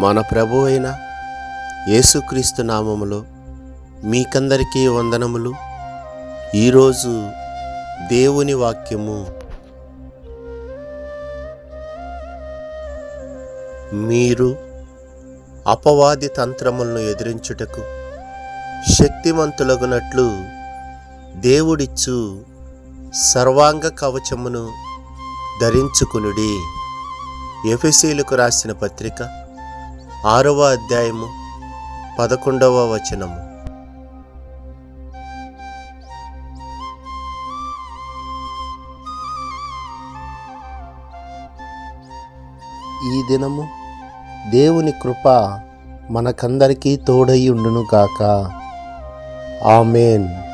మన ప్రభు అయిన యేసుక్రీస్తు నామములో మీకందరికీ వందనములు. ఈరోజు దేవుని వాక్యము మీరు అపవాది తంత్రములను ఎదిరించుటకు శక్తిమంతులగునట్లు దేవుడిచ్చు సర్వాంగ కవచమును ధరించుకునుడి. ఎఫెసీలకు రాసిన పత్రిక ఆరవ అధ్యాయము పదకొండవ వచనము. ఈ దినము దేవుని కృప మనకందరికీ తోడై ఉండునుగాక ఆమెన్.